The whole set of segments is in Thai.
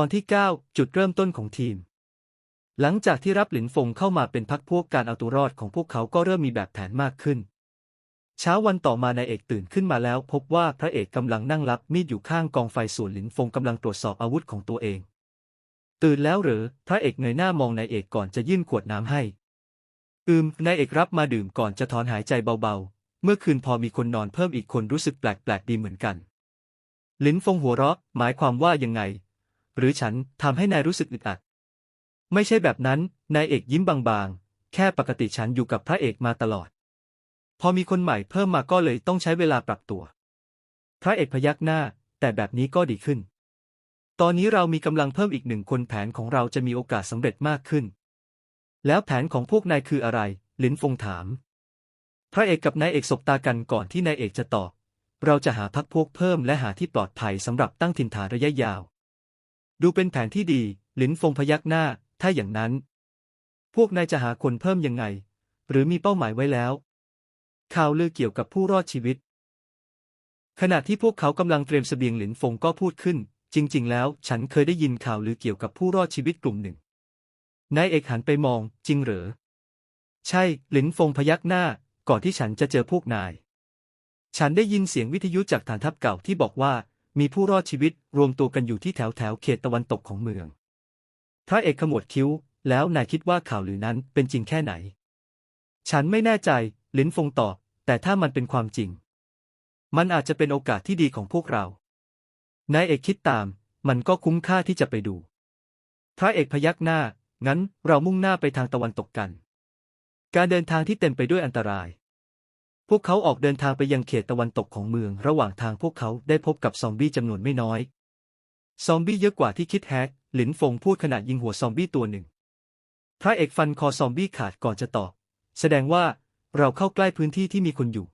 ตอนที่ 9 จุดเริ่มต้นของทีม หลังจากที่รับหลินฟงเข้ามาเป็นพักพวกการเอาตัวรอดของพวกเขาก็เริ่มมีแบบแผนมากขึ้น เช้าวันต่อมานายเอกตื่นขึ้นมาแล้ว พบว่าพระเอกกำลังนั่งรับมีดอยู่ข้างกองไฟส่วนหลินฟงกำลังตรวจสอบอาวุธของตัวเอง ตื่นแล้วหรือพระเอกเงยหน้ามองนายเอกก่อนจะยื่นขวดน้ำให้ อืมนายเอกรับมาดื่มก่อนจะถอนหายใจเบาๆ เมื่อคืนพอมีคนนอนเพิ่มอีกคนรู้สึกแปลกๆดีเหมือนกัน หลินฟงหัวเราะ หมายความว่ายังไง หรือฉันทำให้นายรู้สึกอึดอัด ไม่ใช่แบบนั้น นายเอกยิ้มบางๆ แค่ปกติฉันอยู่กับพระเอกมาตลอด พอมีคนใหม่เพิ่มมาก็เลยต้องใช้เวลาปรับตัว พระเอกพยักหน้า แต่แบบนี้ก็ดีขึ้น ตอนนี้เรามีกำลังเพิ่มอีกหนึ่งคนแผนของเราจะมีโอกาสสำเร็จมากขึ้น แล้วแผนของพวกนายคืออะไร ลินฟงถาม พระเอกกับนายเอกสบตากันก่อนที่นายเอกจะตอบเราจะหาพักพวกเพิ่มและหาที่ปลอดภัยสำหรับตั้งถิ่นฐานระยะยาว ดูเป็นแผนที่ดี หลินฟงพยักหน้า ถ้าอย่างนั้น พวกนายจะหาคนเพิ่มยังไง หรือมีเป้าหมายไว้แล้ว ข่าวลือเกี่ยวกับผู้รอดชีวิต ขณะที่พวกเขากำลังเตรียมเสบียงหลินฟงก็พูดขึ้น จริง ๆ แล้ว ฉันเคยได้ยินข่าวลือเกี่ยวกับผู้รอดชีวิตกลุ่มหนึ่ง นายเอกหันไปมอง จริงเหรอ ใช่ หลินฟงพยักหน้า ก่อนที่ฉันจะเจอพวกนาย ฉันได้ยินเสียงวิทยุจากฐานทัพเก่าที่บอกว่า มีผู้รอดชีวิตรวมตัวกันอยู่ที่แถวแถวเขตตะวันตกของเมือง พระเอกขมวดคิ้ว แล้วนายคิดว่าข่าวลือนั้นเป็นจริงแค่ไหน ฉันไม่แน่ใจหลินฟงตอบ แต่ถ้ามันเป็นความจริง มันอาจจะเป็นโอกาสที่ดีของพวกเรา นายเอกคิดตาม มันก็คุ้มค่าที่จะไปดู พระเอกพยักหน้า งั้นเรามุ่งหน้าไปทางตะวันตกกัน การเดินทางที่เต็มไปด้วยอันตราย พวกเขาออกเดินทางไปยังเขตตะวันตกของเมือง ระหว่างทางพวกเขาได้พบกับซอมบี้จำนวนไม่น้อย ซอมบี้เยอะกว่าที่คิดแฮก หลินฟงพูดขณะยิงหัวซอมบี้ตัวหนึ่ง พระเอกฟันคอซอมบี้ขาดก่อนจะตอบ แสดงว่าเราเข้าใกล้พื้นที่ที่มีคนอยู่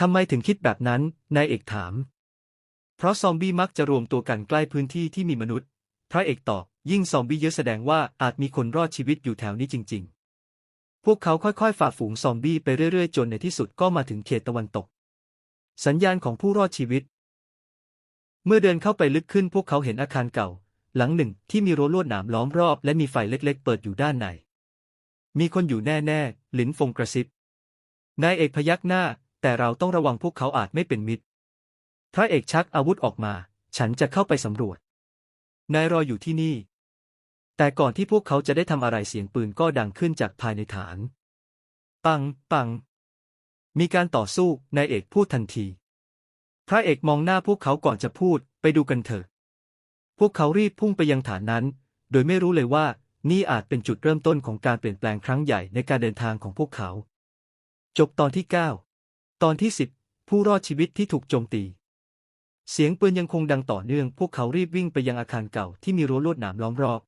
ทำไมถึงคิดแบบนั้น นายเอกถาม เพราะซอมบี้มักจะรวมตัวกันใกล้พื้นที่ที่มีมนุษย์ พระเอกตอบ ยิ่งซอมบี้เยอะแสดงว่าอาจมีคนรอดชีวิตอยู่แถวนี้จริงๆ พวกเขาค่อยๆ ฝ่าฝูงซอมบี้ไปเรื่อยๆ จนในที่สุดก็มาถึงเขตตะวันตก สัญญาณของผู้รอดชีวิต เมื่อเดินเข้าไปลึกขึ้นพวกเขาเห็นอาคารเก่า หลังหนึ่งที่มีรั้วลวดหนามล้อมรอบ และมีไฟเล็กๆ เปิดอยู่ด้านใน มีคนอยู่แน่ๆ หลินฟงกระซิบ นายเอกพยักหน้า แต่เราต้องระวังพวกเขาอาจไม่เป็นมิตร พระเอกชักอาวุธออกมา ฉันจะเข้าไปสำรวจ นายรออยู่ที่นี่ แต่ก่อนที่พวกเขาจะได้ทำอะไรเสียงปืนก็ดังขึ้นจากภายในฐาน ปัง ปัง มีการต่อสู้ นายเอกพูดทันที พระเอกมองหน้าพวกเขาก่อนจะพูด ไปดูกันเถอะ พวกเขารีบพุ่งไปยังฐานนั้น โดยไม่รู้เลยว่า นี่อาจเป็นจุดเริ่มต้นของการเปลี่ยนแปลงครั้งใหญ่ในการเดินทางของพวกเขา จบตอนที่ 9 ตอนที่ 10 ผู้รอดชีวิตที่ถูกโจมตี เสียงปืนยังคงดังต่อเนื่อง พวกเขารีบวิ่งไปยังอาคารเก่าที่มีรั้วลวดหนามล้อมรอบ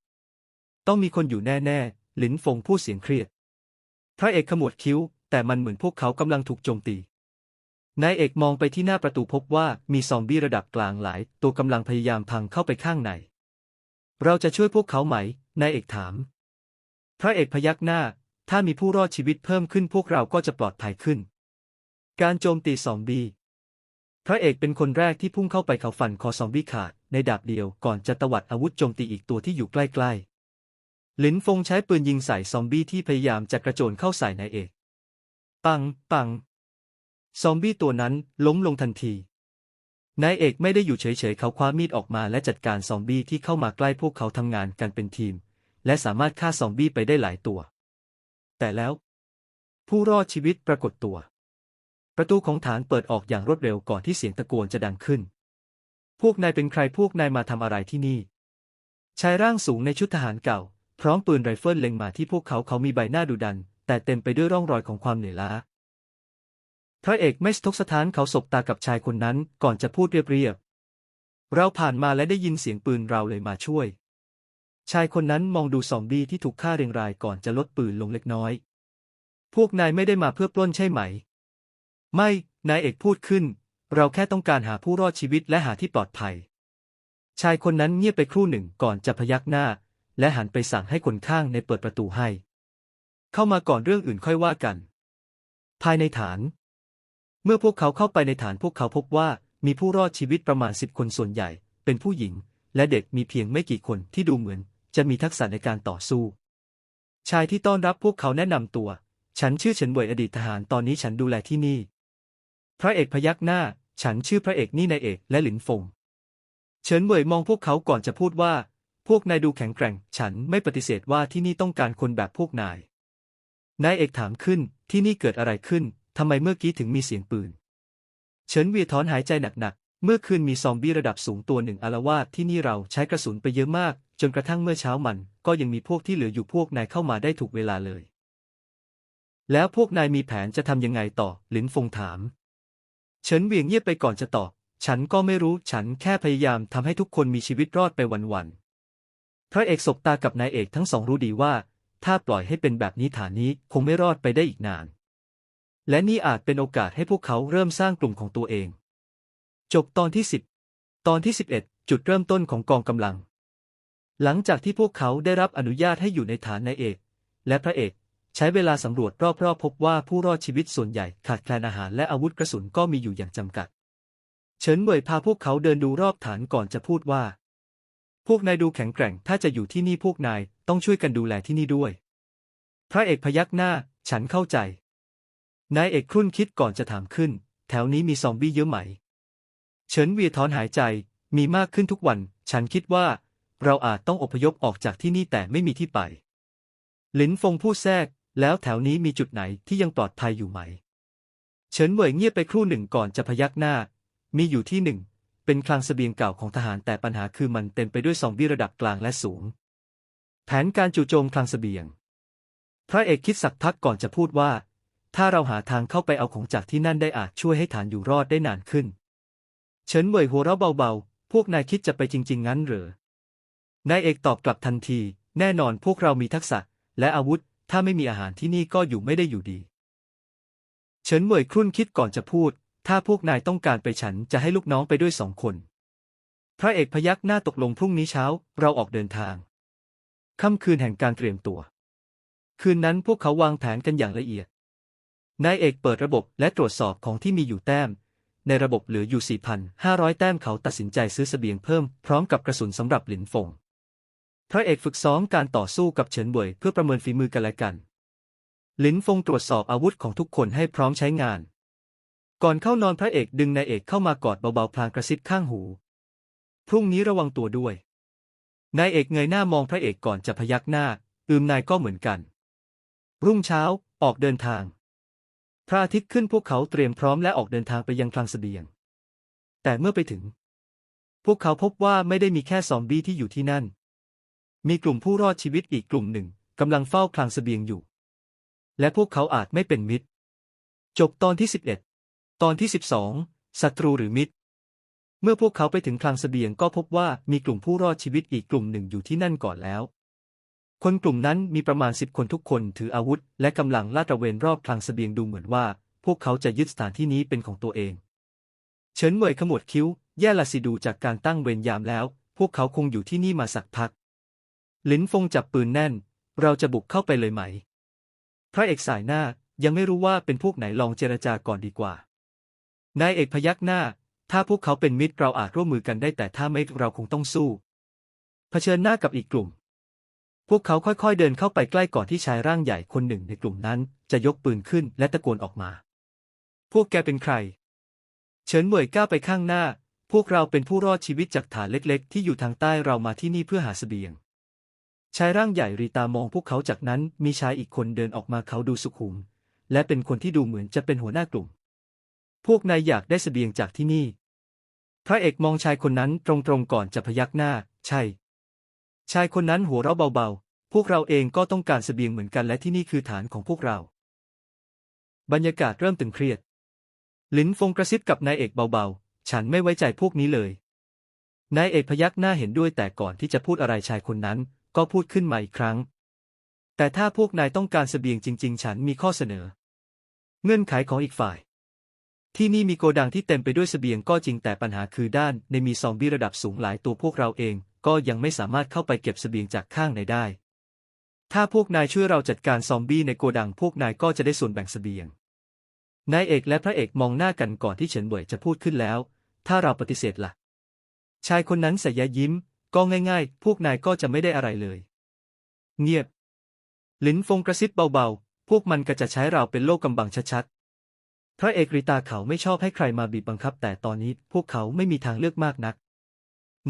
ต้องมีคนอยู่แน่ๆ หลินฟงพูดเสียงเครียด พระเอกขมวดคิ้ว แต่มันเหมือนพวกเขากำลังถูกโจมตี นายเอกมองไปที่หน้าประตูพบว่ามีซอมบี้ระดับกลางหลาย ตัวกำลังพยายามพังเข้าไปข้างใน เราจะช่วยพวกเขาไหม นายเอกถาม พระเอกพยักหน้า ถ้ามีผู้รอดชีวิตเพิ่มขึ้นพวกเราก็จะปลอดภัยขึ้น การโจมตีซอมบี้พระเอกเป็นคนแรกที่พุ่งเข้าไปเขาฟันคอซอมบี้ขาดในดาบเดียวก่อนจะตวัดอาวุธโจมตีอีกตัวที่อยู่ใกล้ๆ หลินฟงใช้ปืนยิงใส่ซอมบี้ที่พยายามจะกระโจนเข้าใส่นายเอก ปัง ปัง ซอมบี้ตัวนั้นล้มลงทันที นายเอกไม่ได้อยู่เฉยๆ เขาคว้ามีดออกมาและจัดการซอมบี้ที่เข้ามาใกล้พวกเขาทำงานกันเป็นทีม และสามารถฆ่าซอมบี้ไปได้หลายตัว แต่แล้ว ผู้รอดชีวิตปรากฏตัว ประตูของฐานเปิดออกอย่างรวดเร็วก่อนที่เสียงตะโกนจะดังขึ้น พวกนายเป็นใครพวกนายมาทำอะไรที่นี่ชายร่างสูงในชุดทหารเก่า พร้อมปืนไรเฟิลเล็งมาที่พวกเขาเขามีใบหน้าดุดัน แต่เต็มไปด้วยร่องรอยของความเหนื่อยล้าพระเอกไม่สะทกสะท้านเขาสบตากับชายคนนั้นก่อนจะพูดเรียบๆเราผ่านมาและได้ยินเสียงปืนเราเลยมาช่วย ชายคนนั้นมองดูซอมบี้ที่ถูกฆ่าเรียงรายก่อนจะลดปืนลงเล็กน้อย พวกนายไม่ได้มาเพื่อปล้นใช่ไหม ไม่ นายเอกพูดขึ้น เราแค่ต้องการหาผู้รอดชีวิตและหาที่ปลอดภัย ชายคนนั้นเงียบไปครู่หนึ่งก่อนจะพยักหน้า และหันไปสั่งให้คนข้างในเปิดประตูให้ เข้ามาก่อนเรื่องอื่นค่อยว่ากัน ภายในฐาน เมื่อพวกเขาเข้าไปในฐานพวกเขาพบว่ามีผู้รอดชีวิตประมาณสิบคนส่วนใหญ่ เป็นผู้หญิง และเด็กมีเพียงไม่กี่คนที่ดูเหมือน จะมีทักษะในการต่อสู้ ชายที่ต้อนรับพวกเขาแนะนำตัว ฉันชื่อเฉินเวยอดีตทหารตอนนี้ฉันดูแลที่นี่ พระเอกพยักหน้า ฉันชื่อพระเอกนี่นายเอกและหลินฟงเฉินเวยมองพวกเขาก่อนจะพูดว่า พวกนายดูแข็งแกร่ง ฉันไม่ปฏิเสธว่าที่นี่ต้องการคนแบบพวกนาย นายเอกถามขึ้น ที่นี่เกิดอะไรขึ้น ทำไมเมื่อกี้ถึงมีเสียงปืน เฉินเวียถอนหายใจหนักๆ เมื่อคืนมีซอมบี้ระดับสูงตัวหนึ่งอาละวาดที่นี่เราใช้กระสุนไปเยอะมาก จนกระทั่งเมื่อเช้ามัน ก็ยังมีพวกที่เหลืออยู่พวกนายเข้ามาได้ถูกเวลาเลย แล้วพวกนายมีแผนจะทำยังไงต่อ หลินฟงถาม เฉินเวียงเงียบไปก่อนจะตอบ ฉันก็ไม่รู้ ฉันแค่พยายามทำให้ทุกคนมีชีวิตรอดไปวันๆ พระเอกสบตากับนายเอกทั้งสองรู้ดีว่า ถ้าปล่อยให้เป็นแบบนี้ฐานนี้คงไม่รอดไปได้อีกนาน และนี่อาจเป็นโอกาสให้พวกเขาเริ่มสร้างกลุ่มของตัวเอง จบตอนที่ 10 ตอนที่ 11 จุดเริ่มต้นของกองกำลัง หลังจากที่พวกเขาได้รับอนุญาตให้อยู่ในฐานนายเอก และพระเอกใช้เวลาสำรวจรอบๆพบว่าผู้รอดชีวิตส่วนใหญ่ขาดแคลนอาหารและอาวุธกระสุนก็มีอยู่อย่างจำกัด เฉินเว่ยพาพวกเขาเดินดูรอบฐานก่อนจะพูดว่า พวกนายดูแข็งแกร่ง ถ้าจะอยู่ที่นี่พวกนายต้องช่วยกันดูแลที่นี่ด้วย พระเอกพยักหน้า ฉันเข้าใจ นายเอกครุ่นคิดก่อนจะถามขึ้น แถวนี้มีซอมบี้เยอะไหม เฉินเวียถอนหายใจ มีมากขึ้นทุกวัน ฉันคิดว่า เราอาจต้องอพยพออกจากที่นี่แต่ไม่มีที่ไป หลินฟงพูดแทรก แล้วแถวนี้มีจุดไหนที่ยังปลอดภัยอยู่ไหม เฉินเหวยเงียบไปครู่หนึ่งก่อนจะพยักหน้า มีอยู่ที่หนึ่ง เป็นคลังเสบียงเก่าของทหารแต่ปัญหาคือมันเต็มไปด้วยซอมบี้ระดับกลางและสูง แผนการจู่โจมคลังเสบียง พระเอกคิดสักพักก่อนจะพูดว่า ถ้าเราหาทางเข้าไปเอาของจากที่นั่นได้อาจช่วยให้ฐานอยู่รอดได้นานขึ้น เฉินเหวยหัวเราะเบาๆ พวกนายคิดจะไปจริง ๆ งั้นเหรอนายเอกตอบกลับทันที แน่นอนพวกเรามีทักษะ และอาวุธ ถ้าไม่มีอาหารที่นี่ก็อยู่ไม่ได้อยู่ดี เฉินเหวยครุ่นคิดก่อนจะพูด ถ้าพวกนายต้องการไปฉันจะให้ลูกน้องไปด้วยสองคน พระเอกพยักหน้าตกลงพรุ่งนี้เช้า เราออกเดินทาง ค่ำคืนแห่งการเตรียมตัว คืนนั้นพวกเขาวางแผนกันอย่างละเอียด นายเอกเปิดระบบและตรวจสอบของที่มีอยู่แต้ม ในระบบเหลืออยู่ 4,500 แต้มเขาตัดสินใจซื้อเสบียงเพิ่มพร้อมกับกระสุนสำหรับหลินฟง พระเอกฝึกซ้อมการต่อสู้กับเฉินเว่ยเพื่อประเมินฝีมือกันและกัน หลินฟงตรวจสอบอาวุธของทุกคนให้พร้อมใช้งาน ก่อนเข้านอนพระเอกดึงนายเอกเข้ามากอดเบาๆพลางกระซิบข้างหู พรุ่งนี้ระวังตัวด้วย นายเอกเงยหน้ามองพระเอกก่อนจะพยักหน้า อืมนายก็เหมือนกัน รุ่งเช้า ออกเดินทาง พระอาทิตย์ขึ้นพวกเขาเตรียมพร้อมและออกเดินทางไปยังคลังเสบียง แต่เมื่อไปถึง พวกเขาพบว่าไม่ได้มีแค่ซอมบี้ที่อยู่ที่นั่น มีกลุ่มผู้รอดชีวิตอีกกลุ่มหนึ่งกำลังเฝ้าคลังเสบียงอยู่ และพวกเขาอาจไม่เป็นมิตร จบตอนที่ 11 ตอนที่ 12 ศัตรูหรือมิตร เมื่อพวกเขาไปถึงคลังเสบียงก็พบว่ามีกลุ่มผู้รอดชีวิตอีกกลุ่มหนึ่งอยู่ที่นั่นก่อนแล้ว คนกลุ่มนั้นมีประมาณสิบคนทุกคนถืออาวุธ และกำลังลาดตระเวนรอบคลังเสบียงดูเหมือนว่า พวกเขาจะยึดสถานที่นี้เป็นของตัวเอง เฉินเหวยขมวดคิ้ว แย่ละสิดูจากการตั้งเวรยามแล้ว พวกเขาคงอยู่ที่นี่มาสักพัก ลินฟงจับปืนแน่น เราจะบุกเข้าไปเลยไหม พระเอกสายหน้ายังไม่รู้ว่าเป็นพวกไหนลองเจรจาก่อนดีกว่า นายเอกพยักหน้า ถ้าพวกเขาเป็นมิตรเราอาจร่วมมือกันได้แต่ถ้าไม่เราคงต้องสู้ เผชิญหน้ากับอีกกลุ่ม พวกเขาค่อยๆเดินเข้าไปใกล้ก่อนที่ชายร่างใหญ่คนหนึ่งในกลุ่มนั้น จะยกปืนขึ้นและตะโกนออกมา พวกแกเป็นใคร เฉินเหมยก้าวไปข้างหน้า พวกเราเป็นผู้รอดชีวิตจากฐานเล็กๆ ที่อยู่ทางใต้เรามาที่นี่เพื่อหาเสบียง ชายร่างใหญ่รีตามองพวกเขาจากนั้นมีชายอีกคนเดินออกมาเขาดูสุขุม และเป็นคนที่ดูเหมือนจะเป็นหัวหน้ากลุ่ม พวกนายอยากได้เสบียงจากที่นี่ พระเอกมองชายคนนั้นตรงๆก่อนจะพยักหน้า ใช่ ชายคนนั้นหัวเราะเบาๆ พวกเราเองก็ต้องการเสบียงเหมือนกันและที่นี่คือฐานของพวกเรา บรรยากาศเริ่มตึงเครียด ลินฟงกระซิบกับนายเอกเบาๆ ฉันไม่ไว้ใจพวกนี้เลย นายเอกพยักหน้าเห็นด้วยแต่ก่อนที่จะพูดอะไรชายคนนั้น ก็พูดขึ้นมาอีกครั้ง แต่ถ้าพวกนายต้องการเสบียงจริง ๆ ฉันมีข้อเสนอ เงื่อนไขของอีกฝ่าย ที่นี่มีโกดังที่เต็มไปด้วยเสบียงก็จริงแต่ปัญหาคือด้าน ในมีซอมบี้ระดับสูงหลายตัวพวกเราเอง ก็ยังไม่สามารถเข้าไปเก็บเสบียงจากข้างในได้ ถ้าพวกนายช่วยเราจัดการซอมบี้ในโกดังพวกนายก็จะได้ส่วนแบ่งเสบียง นายเอกและพระเอกมองหน้ากันก่อนที่เฉินเว่ยจะพูดขึ้นแล้ว ถ้าเราปฏิเสธละ่ะ ชายคนนั้นสยะยิ้ม ก็ง่าย ๆ พวกนายก็จะไม่ได้อะไรเลย เงียบลินฟงกระซิบเบาๆ พวกมันก็จะใช้เราเป็นโลกกำบังชัดๆ พระเอกริตาเขาไม่ชอบให้ใครมาบีบบังคับ แต่ตอนนี้พวกเขาไม่มีทางเลือกมากนัก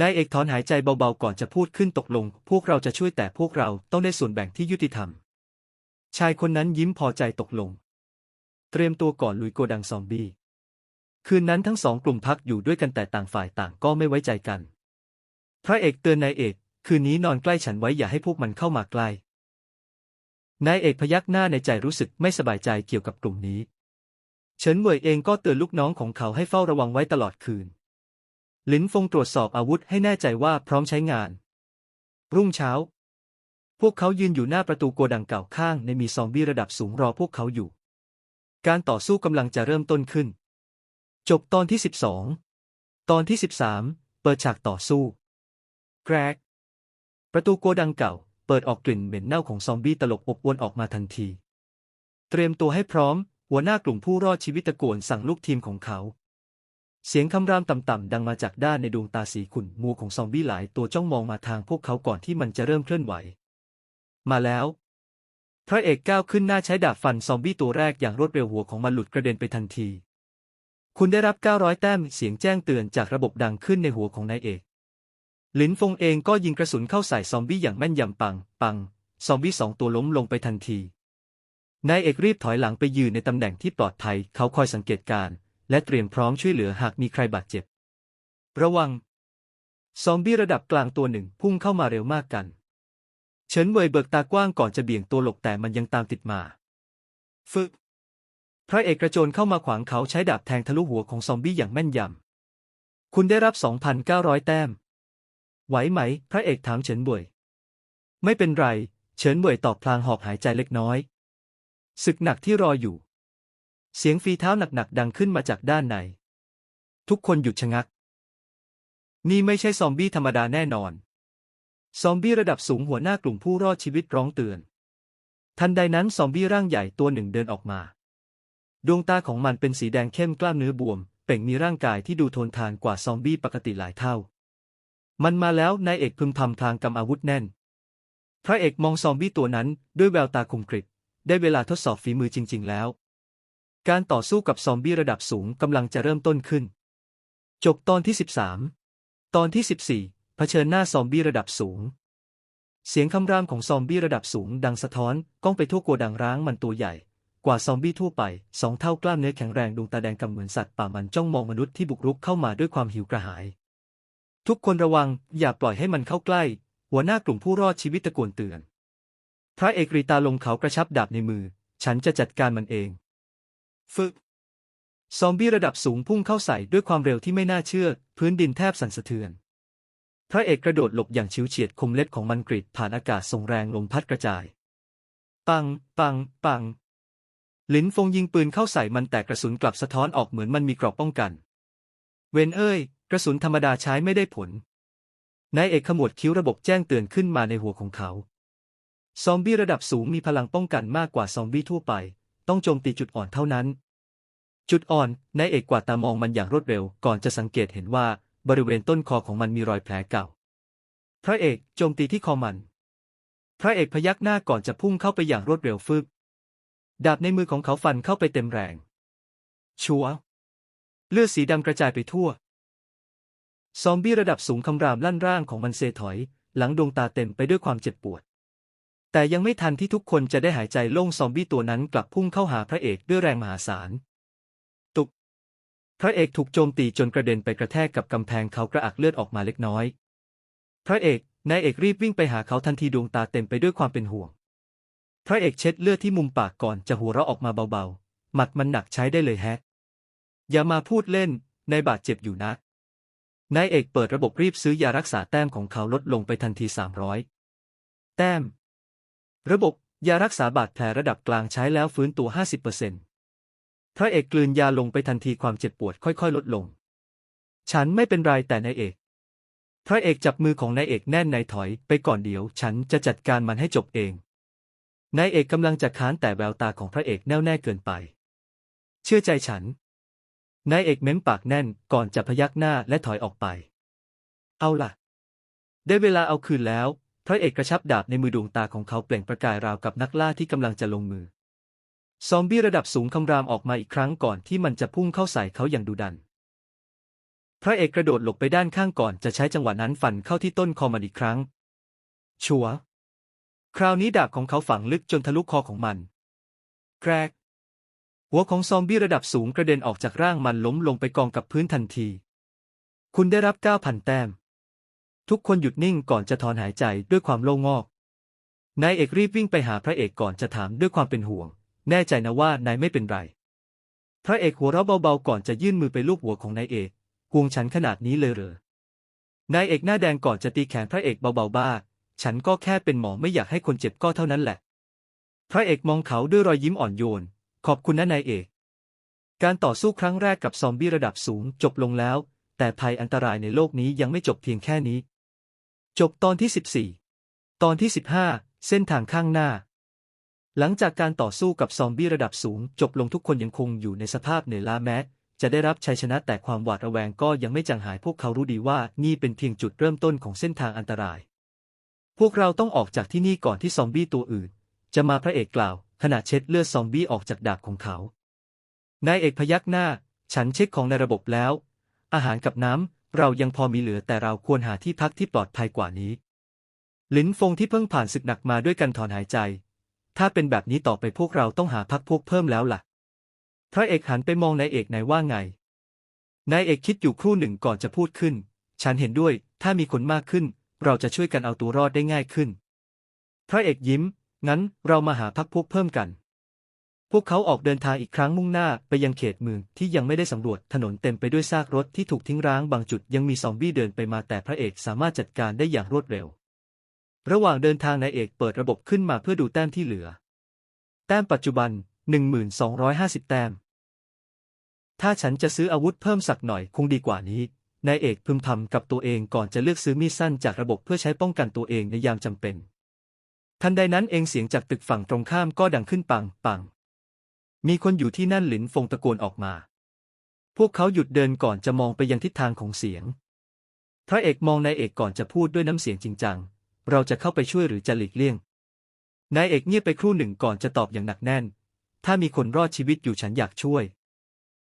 นายเอกถอนหายใจเบาๆก่อนจะพูดขึ้นตกลง พวกเราจะช่วยแต่พวกเราต้องได้ส่วนแบ่งที่ยุติธรรม ชายคนนั้นยิ้มพอใจตกลง เตรียมตัวก่อนลุยโกดังซอมบี้คืนนั้นทั้งสองกลุ่มพักอยู่ด้วยกันแต่ต่างฝ่ายต่างก็ไม่ไว้ใจกัน พระเอกเตือนนายเอก คืนนี้นอนใกล้ฉันไว้อย่าให้พวกมันเข้ามาใกล้นายเอกพยักหน้าในใจรู้สึกไม่สบายใจเกี่ยวกับกลุ่มนี้ เฉินเหวยเองก็เตือนลูกน้องของเขาให้เฝ้าระวังไว้ตลอดคืน หลินฟงตรวจสอบอาวุธให้แน่ใจว่าพร้อมใช้งาน รุ่งเช้า พวกเขายืนอยู่หน้าประตูโกดังเก่าข้างในมีซอมบี้ระดับสูงรอพวกเขาอยู่ การต่อสู้กำลังจะเริ่มต้นขึ้น จบตอนที่ 12 ตอนที่ 13 เปิดฉากต่อสู้ แกรก ประตูโกดังเก่า เปิดออกกลิ่นเหม็นเน่าของซอมบี้ตลบอบอวนออกมาทันที เตรียมตัวให้พร้อม หัวหน้ากลุ่มผู้รอดชีวิตตะโกนสั่งลูกทีมของเขา เสียงคำรามต่ำๆดังมาจากด้านในดวงตาสีขุ่นมัวของซอมบี้หลายตัวจ้องมองมาทางพวกเขาก่อนที่มันจะเริ่มเคลื่อนไหว มาแล้วพระเอกก้าวขึ้นหน้าใช้ดาบฟันซอมบี้ตัวแรกอย่างรวดเร็วหัวของมันหลุดกระเด็นไปทันที คุณได้รับ 900 แต้มเสียงแจ้งเตือนจากระบบดังขึ้นในหัวของนายเอก หลินฟงเองก็ยิงกระสุนเข้าใส่ซอมบี้อย่างแม่นยำปัง ปัง ซอมบี้สองตัวล้มลงไปทันที นายเอกรีบถอยหลังไปยืนในตำแหน่งที่ปลอดภัย เขาคอยสังเกตการณ์และเตรียมพร้อมช่วยเหลือหากมีใครบาดเจ็บ ระวัง ซอมบี้ระดับกลางตัวหนึ่งพุ่งเข้ามาเร็วมากกัน เฉินเวยเบิกตากว้างก่อนจะเบี่ยงตัวหลบแต่มันยังตามติดมา ฟึกพระเอกกระโจนเข้ามาขวางเขาใช้ดาบแทงทะลุหัวของซอมบี้อย่างแม่นยำ คุณได้รับ 2,900 แต้ม ไหวไหม พระเอกถามเฉินบวย ไม่เป็นไร เฉินบวยตอบพลางหอบหายใจเล็กน้อย ศึกหนักที่รออยู่ เสียงฝีเท้าหนักๆดังขึ้นมาจากด้านใน ทุกคนหยุดชะงัก นี่ไม่ใช่ซอมบี้ธรรมดาแน่นอน ซอมบี้ระดับสูงหัวหน้ากลุ่มผู้รอดชีวิตร้องเตือน ทันใดนั้นซอมบี้ร่างใหญ่ตัวหนึ่งเดินออกมา ดวงตาของมันเป็นสีแดงเข้มกล้ามเนื้อบวม เป่งมีร่างกายที่ดูทนทานกว่าซอมบี้ปกติหลายเท่า มันมาแล้วนายเอกพึมพำพลางกำอาวุธแน่น พระเอกมองซอมบี้ตัวนั้นด้วยแววตาคมกริบ ได้เวลาทดสอบฝีมือจริง ๆ แล้ว การต่อสู้กับซอมบี้ระดับสูงกำลังจะเริ่มต้นขึ้น จบตอนที่ 13 ตอนที่ 14 เผชิญหน้าซอมบี้ระดับสูง เสียงคำรามของซอมบี้ระดับสูงดังสะท้อนก้องไปทั่วโกดังร้างมันตัวใหญ่ กว่าซอมบี้ทั่วไปสองเท่ากล้ามเนื้อแข็งแรงดวงตาแดงกำเหมือนสัตว์ป่ามันจ้องมองมนุษย์ที่บุกรุกเข้ามาด้วยความหิวกระหาย ทุกคนระวังอย่าปล่อยให้มันเข้าใกล้ หัวหน้ากลุ่มผู้รอดชีวิตตะโกนเตือน พระเอกรีตาลงเขากระชับดาบในมือ ฉันจะจัดการมันเองฟึก ซอมบี้ระดับสูงพุ่งเข้าใส่ด้วยความเร็วที่ไม่น่าเชื่อ พื้นดินแทบสั่นสะเทือน พระเอกกระโดดหลบอย่างชิวเฉียดคมเล็บของมันกรีดผ่านอากาศส่งแรงลมพัดกระจาย ปัง ปัง ปัง ลินฟงยิงปืนเข้าใส่มันแต่กระสุนกลับสะท้อนออกเหมือนมันมีกรอบป้องกัน เวนเอ้ย กระสุนธรรมดาใช้ไม่ได้ผลนายเอกขมวดคิ้วระบบแจ้งเตือนขึ้นมาในหัวของเขา ซอมบี้ระดับสูงมีพลังป้องกันมากกว่าซอมบี้ทั่วไป ต้องโจมตีจุดอ่อนเท่านั้น จุดอ่อนนายเอกกวาดตามองมันอย่างรวดเร็ว ก่อนจะสังเกตเห็นว่าบริเวณต้นคอของมันมีรอยแผลเก่า พระเอกโจมตีที่คอมัน พระเอกพยักหน้าก่อนจะพุ่งเข้าไปอย่างรวดเร็วฟึกดาบในมือของเขาฟันเข้าไปเต็มแรง ชัว เลือดสีดำกระจายไปทั่ว ซอมบี้ระดับสูงคำรามลั่นร่างของมันเซถอย หลังดวงตาเต็มไปด้วยความเจ็บปวด แต่ยังไม่ทันที่ทุกคนจะได้หายใจโล่งซอมบี้ตัวนั้นกลับพุ่งเข้าหาพระเอกด้วยแรงมหาศาล ตุก พระเอกถูกโจมตีจนกระเด็นไปกระแทกกับกำแพงเขากระอักเลือดออกมาเล็กน้อย พระเอกนายเอกรีบวิ่งไปหาเขาทันทีดวงตาเต็มไปด้วยความเป็นห่วง พระเอกเช็ดเลือดที่มุมปากก่อนจะหัวเราะออกมาเบาๆ หมัดมันหนักใช้ได้เลยแฮะ อย่ามาพูดเล่น นายบาดเจ็บอยู่นะ นายเอกเปิดระบบรีบซื้อยารักษาแต้มของเขาลดลงไปทันที 300 แต้ม ระบบยารักษาบาดแผลระดับกลางใช้แล้วฟื้นตัว 50%พระเอกกลืนยาลงไปทันทีความเจ็บปวดค่อยๆ ลดลง ฉันไม่เป็นไรแต่นายเอก พระเอกจับมือของนายเอกแน่นนายถอยไปก่อนเดี๋ยว ฉันจะจัดการมันให้จบเอง นายเอกกำลังจะค้านแต่แววตาของพระเอกแน่วแน่เกินไป เชื่อใจฉัน นายเอกเม้มปากแน่นก่อนจะพยักหน้าและถอยออกไป เอาล่ะ ได้เวลาเอาคืนแล้ว พระเอกกระชับดาบในมือดวงตาของเขาเปล่งประกายราวกับนักล่าที่กำลังจะลงมือ ซอมบี้ระดับสูงคำรามออกมาอีกครั้งก่อนที่มันจะพุ่งเข้าใส่เขาอย่างดุดัน พระเอกกระโดดหลบไปด้านข้างก่อนจะใช้จังหวะนั้นฟันเข้าที่ต้นคอมันอีกครั้ง ชัวคราวนี้ดาบของเขาฝังลึกจนทะลุคอของมัน แกรก หัวของซอมบี้ระดับสูงกระเด็นออกจากร่างมันล้มลงไปกองกับพื้นทันที คุณได้รับ 9,000 แต้ม ทุกคนหยุดนิ่งก่อนจะถอนหายใจด้วยความโล่งอก นายเอกรีบวิ่งไปหาพระเอกก่อนจะถามด้วยความเป็นห่วง แน่ใจนะว่านายไม่เป็นไร พระเอกหัวเราะเบาๆก่อนจะยื่นมือไปลูบหัวของนายเอกห่วงฉันขนาดนี้เลยเหรอนายเอกหน้าแดงก่อนจะตีแขนพระเอกเบาๆบ้า ฉันก็แค่เป็นหมอไม่อยากให้คนเจ็บก็เท่านั้นแหละ พระเอกมองเขาด้วยรอยยิ้มอ่อนโยน ขอบคุณนะนายเอก การต่อสู้ครั้งแรกกับซอมบี้ระดับสูงจบลงแล้ว แต่ภัยอันตรายในโลกนี้ยังไม่จบเพียงแค่นี้ จบตอนที่ 14 ตอนที่ 15 เส้นทางข้างหน้า หลังจากการต่อสู้กับซอมบี้ระดับสูง จบลงทุกคนยังคงอยู่ในสภาพเหนื่อยล้าแม้ จะได้รับชัยชนะแต่ความหวาดระแวงก็ยังไม่จางหายพวกเขารู้ดีว่านี่เป็นเพียงจุดเริ่มต้นของเส้นทางอันตราย พวกเราต้องออกจากที่นี่ก่อนที่ซอมบี้ตัวอื่น จะมาพระเอกกล่าว ขณะเช็ดเลือดซอมบี้ออกจากดาบของเขานายเอกพยักหน้า ฉันเช็คของในระบบแล้ว อาหารกับน้ำ เรายังพอมีเหลือแต่เราควรหาที่พักที่ปลอดภัยกว่านี้ หลินฟงที่เพิ่งผ่านศึกหนักมาด้วยกันถอนหายใจ ถ้าเป็นแบบนี้ต่อไปพวกเราต้องหาพักพวกเพิ่มแล้วล่ะ พระเอกหันไปมองนายเอกนายว่าไง นายเอกคิดอยู่ครู่หนึ่งก่อนจะพูดขึ้น ฉันเห็นด้วย ถ้ามีคนมากขึ้น เราจะช่วยกันเอาตัวรอดได้ง่ายขึ้น พระเอกยิ้ม งั้นเรามาหาพักพวกเพิ่มกัน พวกเขาออกเดินทางอีกครั้งมุ่งหน้าไปยังเขตเมืองที่ยังไม่ได้สำรวจถนนเต็มไปด้วยซากรถที่ถูกทิ้งร้างบางจุดยังมีซอมบี้เดินไปมาแต่พระเอกสามารถจัดการได้อย่างรวดเร็ว ระหว่างเดินทางนายเอกเปิดระบบขึ้นมาเพื่อดูแต้มที่เหลือ แต้มปัจจุบัน 1250 แต้ม ถ้าฉันจะซื้ออาวุธเพิ่มสักหน่อยคงดีกว่านี้นายเอกพึมพำกับตัวเองก่อนจะเลือกซื้อมีดสั้นจากระบบเพื่อใช้ป้องกันตัวเองในยามจำเป็น ทันใดนั้นเองเสียงจากตึกฝั่งตรงข้ามก็ดังขึ้นปังปัง มีคนอยู่ที่นั่นหลินฟงตะโกนออกมา พวกเขาหยุดเดินก่อนจะมองไปยังทิศทางของเสียง พระเอกมองนายเอกก่อนจะพูดด้วยน้ำเสียงจริงจัง เราจะเข้าไปช่วยหรือจะหลีกเลี่ยง นายเอกเงียบไปครู่หนึ่งก่อนจะตอบอย่างหนักแน่น ถ้ามีคนรอดชีวิตอยู่ฉันอยากช่วย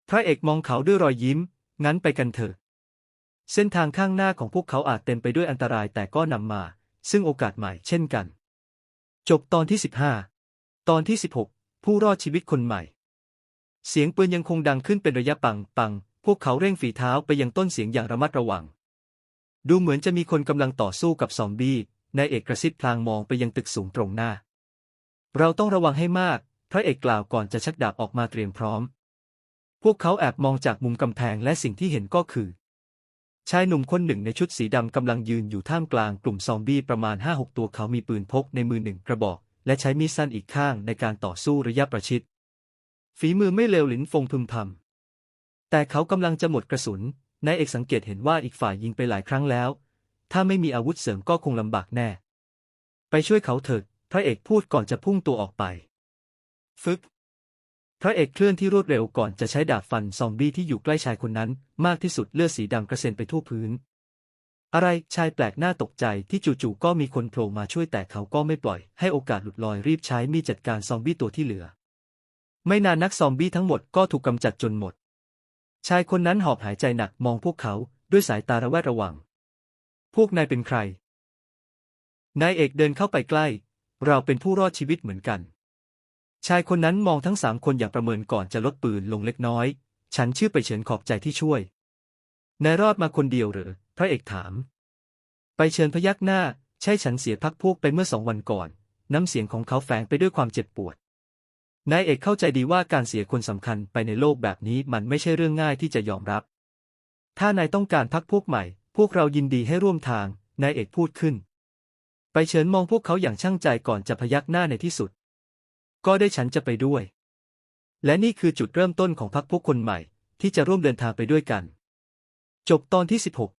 พระเอกมองเขาด้วยรอยยิ้ม งั้นไปกันเถอะ เส้นทางข้างหน้าของพวกเขาอาจเต็มไปด้วยอันตรายแต่ก็นำมา ซึ่งโอกาสใหม่เช่นกัน จบตอนที่ 15 ตอนที่ 16 ผู้รอดชีวิตคนใหม่ เสียงปืนยังคงดังขึ้นเป็นระยะปังปัง พวกเขาเร่งฝีเท้าไปยังต้นเสียงอย่างระมัดระวัง ดูเหมือนจะมีคนกำลังต่อสู้กับซอมบี้นายเอกกระซิบพลางมองไปยังตึกสูงตรงหน้า เราต้องระวังให้มาก พระเอกกล่าวก่อนจะชักดาบออกมาเตรียมพร้อม พวกเขาแอบมองจากมุมกำแพงและสิ่งที่เห็นก็คือ ชายหนุ่มคนหนึ่งในชุดสีดำกำลังยืนอยู่ท่ามกลางกลุ่มซอมบี้ประมาณ5-6ตัวเขามีปืนพกในมือหนึ่งกระบอก และใช้มีดสั้นอีกข้างในการต่อสู้ระยะประชิด ฝีมือไม่เลวหลินฟงพึมพำแต่เขากำลังจะหมดกระสุนนายเอกสังเกตเห็นว่าอีกฝ่ายยิงไปหลายครั้งแล้ว ถ้าไม่มีอาวุธเสริมก็คงลำบากแน่ ไปช่วยเขาเถิด พระเอกพูดก่อนจะพุ่งตัวออกไป ฟึบพระเอกเคลื่อนที่รวดเร็วก่อนจะใช้ดาบฟันซอมบี้ที่อยู่ใกล้ชายคนนั้น มากที่สุดเลือดสีดำกระเซ็นไปทั่วพื้น อะไรชายแปลกหน้าตกใจที่จู่ๆก็มีคนโผล่มาช่วยแต่เขาก็ไม่ปล่อย ให้โอกาสหลุดลอยรีบใช้มีดจัดการซอมบี้ตัวที่เหลือ ไม่นานนักซอมบี้ทั้งหมดก็ถูกกำจัดจนหมด ชายคนนั้นหอบหายใจหนักมองพวกเขาด้วยสายตาระแวดระวัง พวกนายเป็นใคร นายเอกเดินเข้าไปใกล้ เราเป็นผู้รอดชีวิตเหมือนกัน ชายคนนั้นมองทั้งสามคนอย่างประเมินก่อนจะลดปืนลงเล็กน้อย ฉันชื่อไปเฉินขอบใจที่ช่วย นายรอดมาคนเดียวหรือ พระเอกถาม ไปเชิญพยักหน้า ใช่ฉันเสียพักพวกไปเมื่อสองวันก่อน น้ำเสียงของเขาแฝงไปด้วยความเจ็บปวด นายเอกเข้าใจดีว่าการเสียคนสำคัญไปในโลกแบบนี้มันไม่ใช่เรื่องง่ายที่จะยอมรับ ถ้านายต้องการพักพวกใหม่ พวกเรายินดีให้ร่วมทาง นายเอกพูดขึ้น ไปเชิญมองพวกเขาอย่างช่างใจก่อนจะพยักหน้าในที่สุด ก็ได้ฉันจะไปด้วย และนี่คือจุดเริ่มต้นของพักพวกคนใหม่ ที่จะร่วมเดินทางไปด้วยกัน จบตอนที่ 16